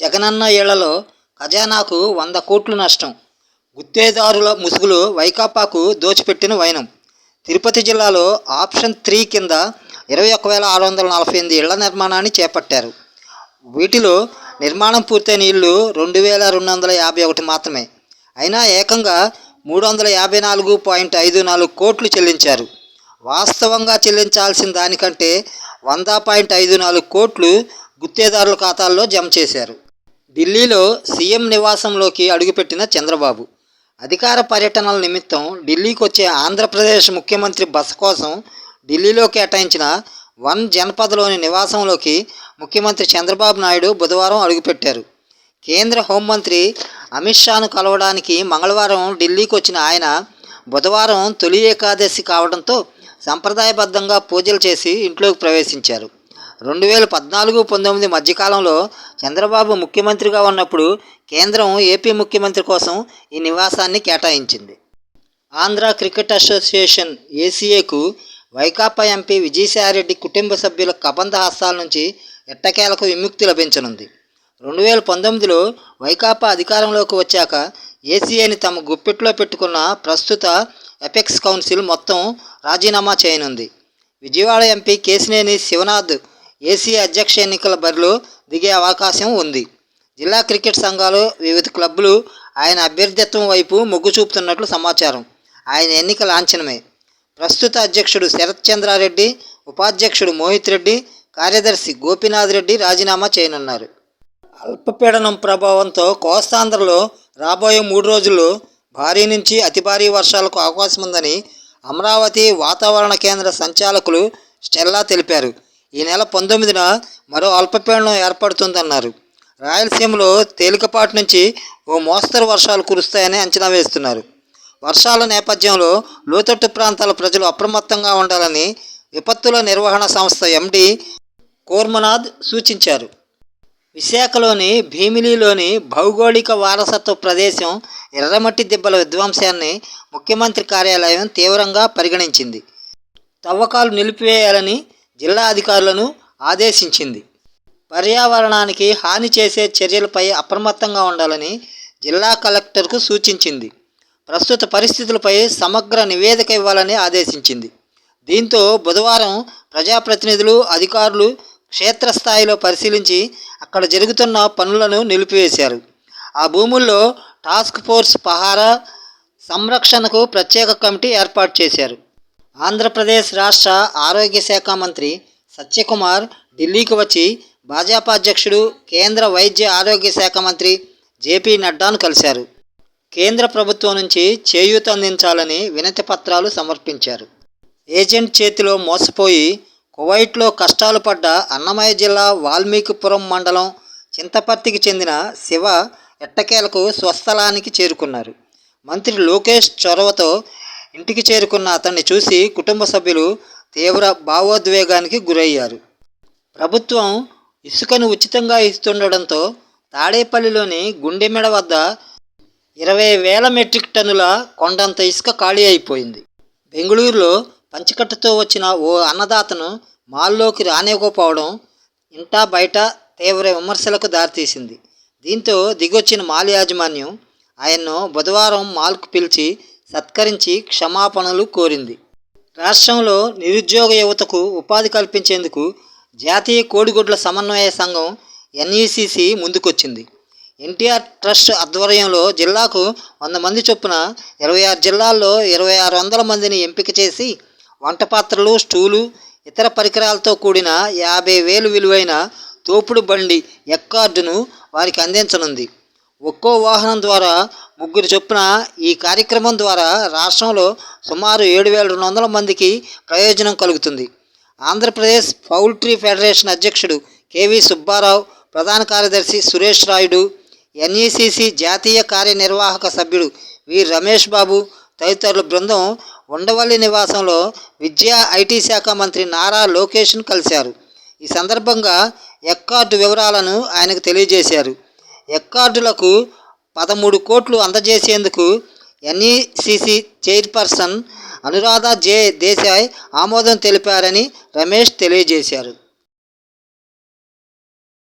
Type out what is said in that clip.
జగనన్న ఏళ్ళలో ఖజానాకు వంద కోట్లు నష్టం. గుత్తేదారుల ముసుగులు వైకాపాకు దోచిపెట్టిన వైనం. తిరుపతి జిల్లాలో ఆప్షన్ త్రీ కింద ఇరవై ఒక్క వేల ఆరు వందల నలభై ఎనిమిది ఇళ్ళ నిర్మాణాన్ని చేపట్టారు. వీటిలో నిర్మాణం పూర్తయిన ఇళ్ళు రెండు వేల రెండు వందల యాభై ఒకటి మాత్రమే. అయినా ఏకంగా మూడు వందల యాభై నాలుగు పాయింట్ ఐదు నాలుగు కోట్లు చెల్లించారు. వాస్తవంగా చెల్లించాల్సిన దానికంటే వంద పాయింట్ ఐదు నాలుగు కోట్లు గుత్తేదారుల ఖాతాల్లో జమ చేశారు. ఢిల్లీలో సీఎం నివాసంలోకి అడుగుపెట్టిన చంద్రబాబు. అధికార పర్యటనల నిమిత్తం ఢిల్లీకి వచ్చే ఆంధ్రప్రదేశ్ ముఖ్యమంత్రి బస కోసం ఢిల్లీలో కేటాయించిన వన్ జనపదలోని నివాసంలోకి ముఖ్యమంత్రి చంద్రబాబు నాయుడు బుధవారం అడుగుపెట్టారు. కేంద్ర హోంమంత్రి అమిత్ షాను కలవడానికి మంగళవారం ఢిల్లీకి వచ్చిన ఆయన బుధవారం తొలి ఏకాదశి కావడంతో సంప్రదాయబద్ధంగా పూజలు చేసి ఇంట్లోకి ప్రవేశించారు. రెండు వేల పద్నాలుగు పంతొమ్మిది మధ్యకాలంలో చంద్రబాబు ముఖ్యమంత్రిగా ఉన్నప్పుడు కేంద్రం ఏపీ ముఖ్యమంత్రి కోసం ఈ నివాసాన్ని కేటాయించింది. ఆంధ్ర క్రికెట్ అసోసియేషన్ ఏసీఏకు వైకాపా ఎంపీ విజయసాయిరెడ్డి కుటుంబ సభ్యుల కబంధ హస్తాల నుంచి ఎట్టకేలకు విముక్తి లభించనుంది. రెండు వేల పంతొమ్మిదిలో వైకాపా అధికారంలోకి వచ్చాక ఏసీఏని తమ గుప్పిట్లో పెట్టుకున్న ప్రస్తుత ఎపెక్స్ కౌన్సిల్ మొత్తం రాజీనామా చేయనుంది. విజయవాడ ఎంపీ కేసినేని శివనాథ్ ఏసీ అధ్యక్ష ఎన్నికల బరిలో దిగే అవకాశం ఉంది. జిల్లా క్రికెట్ సంఘాలు వివిధ క్లబ్బులు ఆయన అభ్యర్థిత్వం వైపు మొగ్గు చూపుతున్నట్లు సమాచారం. ఆయన ఎన్నిక లాంఛనమే. ప్రస్తుత అధ్యక్షుడు శరత్ చంద్రారెడ్డి ఉపాధ్యక్షుడు మోహిత్ రెడ్డి కార్యదర్శి గోపీనాథ్ రెడ్డి రాజీనామా చేయనున్నారు. అల్పపీడనం ప్రభావంతో కోస్తాంధ్రలో రాబోయే మూడు రోజుల్లో భారీ నుంచి అతి భారీ వర్షాలకు అవకాశం ఉందని అమరావతి వాతావరణ కేంద్ర సంచాలకులు స్టెల్లా తెలిపారు. ఈ నెల పంతొమ్మిదిన మరో అల్పపీడనం ఏర్పడుతుందన్నారు. రాయలసీమలో తేలికపాటి నుంచి ఓ మోస్తరు వర్షాలు కురుస్తాయని అంచనా వేస్తున్నారు. వర్షాల నేపథ్యంలో లోతట్టు ప్రాంతాల ప్రజలు అప్రమత్తంగా ఉండాలని విపత్తుల నిర్వహణ సంస్థ ఎండి కోర్మనాథ్ సూచించారు. విశాఖలోని భీమిలిలోని భౌగోళిక వారసత్వ ప్రదేశం ఎర్రమట్టి దిబ్బల విధ్వంసాన్ని ముఖ్యమంత్రి కార్యాలయం తీవ్రంగా పరిగణించింది. తవ్వకాలు నిలిపివేయాలని జిల్లా అధికారులను ఆదేశించింది. పర్యావరణానికి హాని చేసే చర్యలపై అప్రమత్తంగా ఉండాలని జిల్లా కలెక్టర్కు సూచించింది. ప్రస్తుత పరిస్థితులపై సమగ్ర నివేదిక ఇవ్వాలని ఆదేశించింది. దీంతో బుధవారం ప్రజాప్రతినిధులు అధికారులు క్షేత్రస్థాయిలో పరిశీలించి అక్కడ జరుగుతున్న పనులను నిలిపివేశారు. ఆ భూముల్లో టాస్క్ ఫోర్స్ పహారా సంరక్షణకు ప్రత్యేక కమిటీ ఏర్పాటు చేశారు. ఆంధ్రప్రదేశ్ రాష్ట్ర ఆరోగ్య శాఖ మంత్రి సత్యకుమార్ ఢిల్లీకి వచ్చి భాజపా అధ్యక్షుడు కేంద్ర వైద్య ఆరోగ్య శాఖ మంత్రి జేపీ నడ్డాను కలిశారు. కేంద్ర ప్రభుత్వం నుంచి చేయూత అందించాలని వినతి పత్రాలు సమర్పించారు. ఏజెంట్ చేతిలో మోసపోయి కువైట్లో కష్టాలు పడ్డ అన్నమయ్య జిల్లా వాల్మీకిపురం మండలం చింతపర్తికి చెందిన శివ ఎట్టకేలకు స్వస్థలానికి చేరుకున్నారు. మంత్రి లోకేష్ చొరవతో ఇంటికి చేరుకున్న అతన్ని చూసి కుటుంబ సభ్యులు తీవ్ర భావోద్వేగానికి గురయ్యారు. ప్రభుత్వం ఇసుకను ఉచితంగా ఇస్తుండడంతో తాడేపల్లిలోని గుండెమెడ వద్ద ఇరవై వేల మెట్రిక్ టన్నుల కొండంత ఇసుక ఖాళీ అయిపోయింది. బెంగళూరులో పంచికట్టతో వచ్చిన ఓ అన్నదాతను మాల్లోకి రానివ్వకపోవడం ఇంటా బయట తీవ్ర విమర్శలకు దారితీసింది. దీంతో దిగొచ్చిన మాల్ యాజమాన్యం ఆయన్ను బుధవారం మాల్కు పిలిచి సత్కరించి క్షమాపణలు కోరింది. రాష్ట్రంలో నిరుద్యోగ యువతకు ఉపాధి కల్పించేందుకు జాతీయ కోడిగుడ్ల సమన్వయ సంఘం ఎన్ఈసిసి ముందుకొచ్చింది. ఎన్టీఆర్ ట్రస్ట్ ఆధ్వర్యంలో జిల్లాకు వంద మంది చొప్పున ఇరవై ఆరు జిల్లాల్లో ఇరవై ఆరు వందల మందిని ఎంపిక చేసి వంట పాత్రలు స్టూలు ఇతర పరికరాలతో కూడిన యాభై వేలు విలువైన తోపుడు బండి ఎక్కార్డును వారికి అందించనుంది. ఒక్కో వాహనం ద్వారా ముగ్గురు చొప్పున ఈ కార్యక్రమం ద్వారా రాష్ట్రంలో సుమారు ఏడు వేల రెండు వందల మందికి ప్రయోజనం కలుగుతుంది. ఆంధ్రప్రదేశ్ పౌల్ట్రీ ఫెడరేషన్ అధ్యక్షుడు కేవి సుబ్బారావు ప్రధాన కార్యదర్శి సురేష్ రాయుడు ఎన్ఈసిసి జాతీయ కార్యనిర్వాహక సభ్యుడు వి రమేష్ బాబు తదితరుల బృందం ఉండవల్లి నివాసంలో విద్యా ఐటీ శాఖ మంత్రి నారా లోకేష్ను కలిశారు. ఈ సందర్భంగా ఎక్కార్డు వివరాలను ఆయనకు తెలియజేశారు. ఎక్కార్డులకు పదమూడు కోట్లు అందజేసేందుకు NECC chairperson Anuradha J Desai ఆమోదం తెలిపారని రమేష్ తెలియజేశారు.